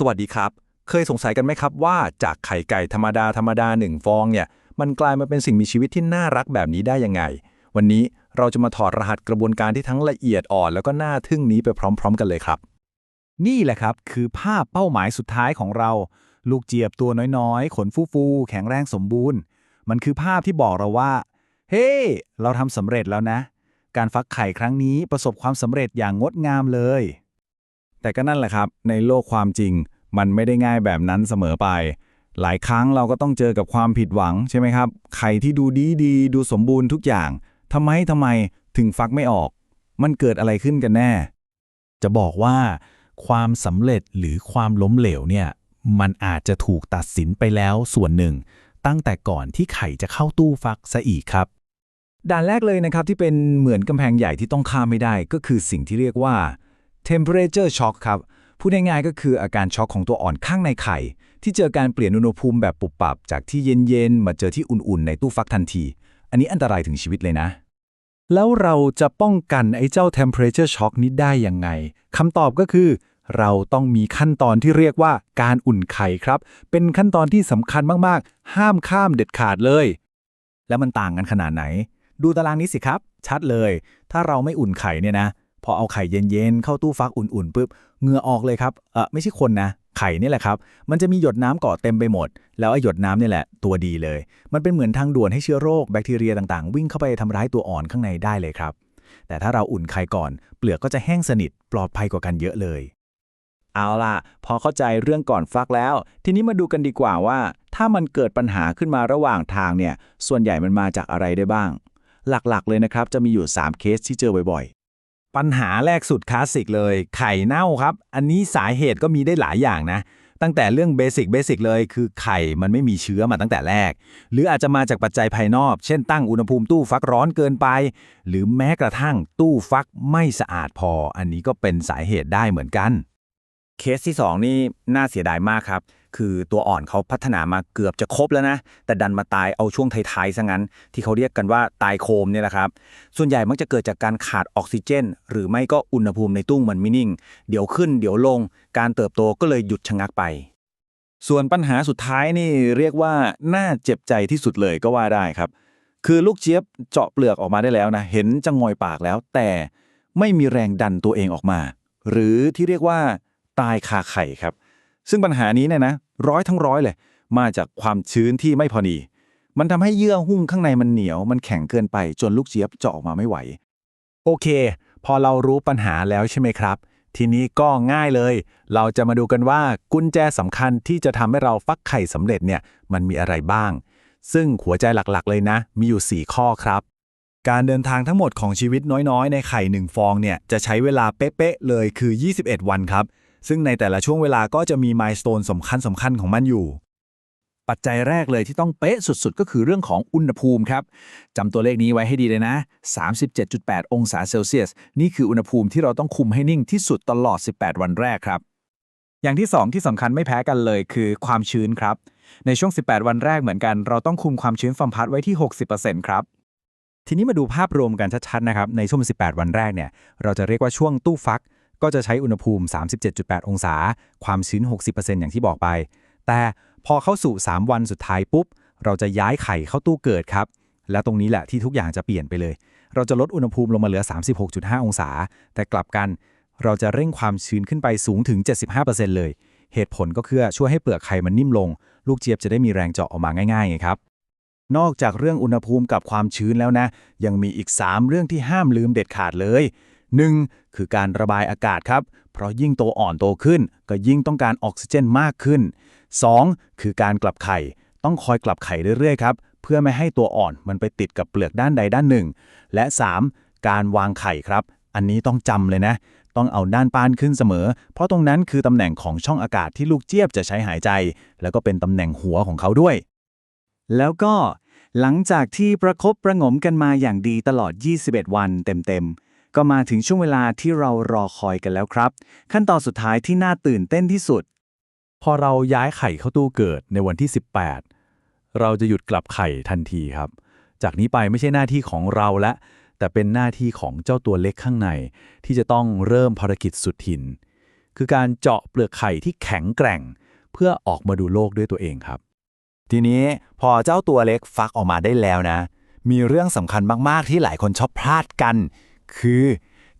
สวัสดีครับ เคยสงสัยกันไหมครับว่าจากไข่ไก่ธรรมดาธรรมดาหนึ่งฟองเนี่ย มันกลายมาเป็นสิ่งมีชีวิตที่น่ารักแบบนี้ได้ยังไง วันนี้เราจะมาถอดรหัสกระบวนการที่ทั้งละเอียดอ่อนแล้วก็น่าทึ่งนี้ไปพร้อม ๆ กันเลยครับ นี่แหละครับคือภาพเป้าหมายสุดท้ายของเรา ลูกเจี๊ยบตัวน้อยๆ ขนฟูๆ แข็งแรงสมบูรณ์ มันคือภาพที่บอกเราว่า เฮ้เราทำสำเร็จแล้วนะ การฟักไข่ครั้งนี้ประสบความสำเร็จอย่างงดงามเลย แต่ก็นั่นแหละครับ ในโลกความจริง มันไม่ได้ง่ายแบบนั้นเสมอไป หลายครั้งเราก็ต้องเจอกับความผิดหวังใช่ไหมครับไข่ที่ดูดีดีดูสมบูรณ์ทุกอย่างทำไมทำไมถึงฟักไม่ออก มันเกิดอะไรขึ้นกันแน่ จะบอกว่า ความสำเร็จหรือความล้มเหลวเนี่ย มันอาจจะถูกตัดสินไปแล้วส่วนหนึ่ง ตั้งแต่ก่อนที่ไข่จะเข้าตู้ฟักซะอีกครับ ด่านแรกเลยนะครับที่เป็นเหมือนกำแพงใหญ่ที่ต้องข้ามไม่ได้ก็คือสิ่งที่เรียกว่า temperature shock ครับ พูดง่ายๆก็คืออาการช็อกของตัวอ่อนข้างในไข่ ที่เจอการเปลี่ยนอุณหภูมิแบบปุบปับ จากที่เย็นๆ มาเจอที่อุ่นๆ ในตู้ฟักทันที อันนี้อันตรายถึงชีวิตเลยนะ แล้วเราจะป้องกันไอ้เจ้า temperature shock นี้ได้ยังไงคำตอบก็คือเราต้องมีขั้นตอนที่เรียกว่าการอุ่นไข่ครับ เป็นขั้นตอนที่สำคัญมากๆ ห้ามข้ามเด็ดขาดเลย แล้วมันต่างกันขนาดไหน ดูตารางนี้สิครับ ชัดเลย ถ้าเราไม่อุ่นไข่เนี่ยนะ พอเอาไข่เย็นๆ เข้าตู้ฟักอุ่นๆปุ๊บเหงื่อออกเลยครับเออไม่ใช่คนนะไข่นี่แหละครับ มันจะมีหยดน้ำเกาะเต็มไปหมด แล้วไอ้หยดน้ำนี่แหละ ตัวดีเลย มันเป็นเหมือนทางด่วนให้เชื้อโรคแบคทีเรียต่างๆ วิ่งเข้าไปทำร้ายตัวอ่อนข้างในได้เลยครับ แต่ถ้าเราอุ่นไข่ก่อน เปลือกก็จะแห้งสนิท ปลอดภัยกว่ากันเยอะเลย เอาล่ะ พอเข้าใจเรื่องก่อนฟักแล้ว ทีนี้มาดูกันดีกว่าว่า ถ้ามันเกิดปัญหาขึ้นมาระหว่างทางเนี่ย ส่วนใหญ่มันมาจากอะไรได้บ้าง หลักๆ เลยนะครับ จะมีอยู่ 3 เคสที่เจอบ่อย ปัญหาแรกสุดคลาสสิกเลย ไข่เน่าครับ อันนี้สาเหตุก็มีได้หลายอย่างนะ ตั้งแต่เรื่องเบสิกเบสิกเลยคือไข่มันไม่มีเชื้อมาตั้งแต่แรก หรืออาจจะมาจากปัจจัยภายนอก เช่นตั้งอุณหภูมิตู้ฟักร้อนเกินไป หรือแม้กระทั่งตู้ฟักไม่สะอาดพอ อันนี้ก็เป็นสาเหตุได้เหมือนกัน เคสที่ 2 นี่น่าเสียดายมากครับ คือตัวอ่อนเขาพัฒนามาเกือบจะครบแล้วนะ แต่ดันมาตายเอาช่วงท้ายๆซะงั้น ที่เขาเรียกกันว่าตายโคมเนี่ยแหละครับ ส่วนใหญ่มักจะเกิดจากการขาดออกซิเจน หรือไม่ก็อุณหภูมิในตู้มันไม่นิ่ง เดี๋ยวขึ้นเดี๋ยวลง การเติบโตก็เลยหยุดชะงักไป ส่วนปัญหาสุดท้ายนี่เรียกว่าน่าเจ็บใจที่สุดเลยก็ว่าได้ครับ คือลูกเจี๊ยบเจาะเปลือกออกมาได้แล้วนะ เห็นจะงอยปากแล้ว แต่ไม่มีแรงดันตัวเองออกมา หรือที่เรียกว่าตายคาไข่ครับ ซึ่งปัญหานี้เนี่ยนะร้อยทั้งร้อยเลย มาจากความชื้นที่ไม่พอดี มันทำให้เยื่อหุ้มข้างในมันเหนียว มันแข็งเกินไปจนลูกเจี๊ยบเจาะออกมาไม่ไหว โอเค พอเรารู้ปัญหาแล้วใช่ไหมครับ ทีนี้ก็ง่ายเลย เราจะมาดูกันว่ากุญแจสำคัญที่จะทำให้เราฟักไข่สำเร็จเนี่ยมันมีอะไรบ้าง ซึ่งหัวใจหลักๆ เลยนะ มีอยู่ 4 ข้อครับการเดินทางทั้งหมดของชีวิตน้อยๆ ในไข่หนึ่งฟองเนี่ยจะใช้เวลาเป๊ะๆเลยคือ 21 วันครับ ซึ่งในแต่ละช่วงเวลาก็จะมีมายสเตนสำคัญสำคัญของมันอยู่ ปัจจัยแรกเลยที่ต้องเป๊ะสุดๆ ก็คือเรื่องของอุณหภูมิครับจำตัวเลขนี้ไว้ให้ดีเลยนะ 37.8 องศาเซลเซียส นี่คืออุณหภูมิที่เราต้องคุมให้นิ่งที่สุดตลอด 18 วันแรกครับ อย่างที่ 2 ที่สำคัญไม่แพ้กันเลยคือความชื้นครับ ในช่วง 18 วันแรกเหมือนกัน เราต้องคุมความชื้นฟอมพัดไว้ที่ 60%ครับทีนี้มาดูภาพรวมกันชัดๆนะครับในช่วง 18 วันแรกเนี่ยเราจะเรียกว่าช่วงตู้ฟัก ก็จะใช้อุณหภูมิ 37.8 องศา ความชื้น 60%อย่างที่บอกไป แต่พอเข้าสู่ 3 วันสุดท้ายปุ๊บ เราจะย้ายไข่เข้าตู้เกิดครับ และตรงนี้แหละที่ทุกอย่างจะเปลี่ยนไปเลย เราจะลดอุณหภูมิลงมาเหลือ 36.5 องศา แต่กลับกันเราจะเร่งความชื้นขึ้นไปสูงถึง 75%เลย เหตุผลก็คือช่วยให้เปลือกไข่มันนิ่มลง ลูกเจี๊ยบจะได้มีแรงเจาะออกมาง่ายๆไงครับ นอกจากเรื่องอุณหภูมิกับความชื้นแล้วนะ ยังมีอีก 3 เรื่องที่ห้ามลืมเด็ดขาดเลย 1. คือการระบายอากาศครับ เพราะยิ่งโตอ่อนโตขึ้น ก็ยิ่งต้องการออกซิเจนมากขึ้น 2. คือการกลับไข่ ต้องคอยกลับไข่เรื่อยๆครับ เพื่อไม่ให้ตัวอ่อนมันไปติดกับเปลือกด้านใดด้านหนึ่ง และ 3. การวางไข่ครับ อันนี้ต้องจำเลยนะ ต้องเอาด้านป้านขึ้นเสมอ เพราะตรงนั้นคือตำแหน่งของช่องอากาศที่ลูกเจี๊ยบจะใช้หายใจ แล้วก็เป็นตำแหน่งหัวของเขาด้วย แล้วก็หลังจากที่ประคบประงมกันมาอย่างดีตลอด 21 วันเต็มๆ ก็มาถึงช่วงเวลาที่เรารอคอยกันแล้วครับ ขั้นตอนสุดท้ายที่น่าตื่นเต้นที่สุด พอเราย้ายไข่เข้าตู้เกิดในวันที่ 18 เราจะหยุดกลับไข่ทันทีครับ จากนี้ไปไม่ใช่หน้าที่ของเราและ แต่เป็นหน้าที่ของเจ้าตัวเล็กข้างใน ที่จะต้องเริ่มภารกิจสุดหิน คือการเจาะเปลือกไข่ที่แข็งแกร่ง เพื่อออกมาดูโลกด้วยตัวเองครับ ทีนี้พอเจ้าตัวเล็กฟักออกมาได้แล้วนะ มีเรื่องสำคัญมากๆที่หลายคนชอบพลาดกัน คือ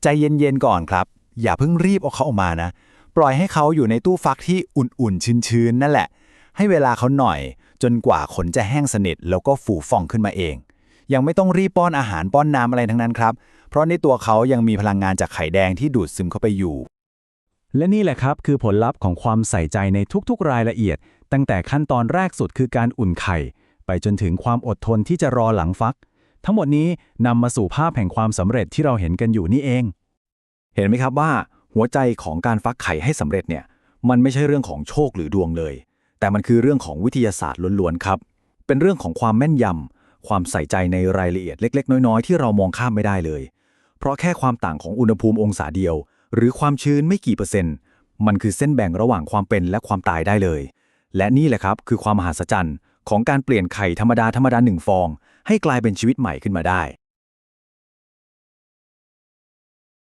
ใจเย็นๆก่อนครับ อย่าเพิ่งรีบเอาเขาออกมานะ ปล่อยให้เขาอยู่ในตู้ฟักที่อุ่นๆ ชื้นๆ นั่นแหละ ให้เวลาเขาหน่อย จนกว่าขนจะแห้งสนิทแล้วก็ฝูฟ่องขึ้นมาเอง ยังไม่ต้องรีบป้อนอาหารป้อนน้ำอะไรทั้งนั้นครับ เพราะในตัวเขายังมีพลังงานจากไข่แดงที่ดูดซึมเข้าไปอยู่ และนี่แหละครับคือผลลัพธ์ของความใส่ใจในทุกๆ รายละเอียด ตั้งแต่ขั้นตอนแรกสุดคือการอุ่นไข่ ไปจนถึงความอดทนที่จะรอหลังฟัก ทั้งหมดนี้นำมาสู่ภาพแห่งความสำเร็จที่เราเห็นกันอยู่นี่เอง เห็นไหมครับว่า หัวใจของการฟักไข่ให้สำเร็จเนี่ย มันไม่ใช่เรื่องของโชคหรือดวงเลย แต่มันคือเรื่องของวิทยาศาสตร์ล้วนๆครับ เป็นเรื่องของความแม่นยำความใส่ใจในรายละเอียดเล็ก ๆ น้อยๆ ที่เรามองข้ามไม่ได้เลย เพราะแค่ความต่างของอุณหภูมิองศาเดียว หรือความชื้นไม่กี่เปอร์เซ็นต์ มันคือเส้นแบ่งระหว่างความเป็นและความตายได้เลย และนี่แหละครับคือความมหัศจรรย์ของการเปลี่ยนไข่ธรรมดาธรรมดาหนึ่งฟอง ให้กลายเป็นชีวิตใหม่ขึ้นมาได้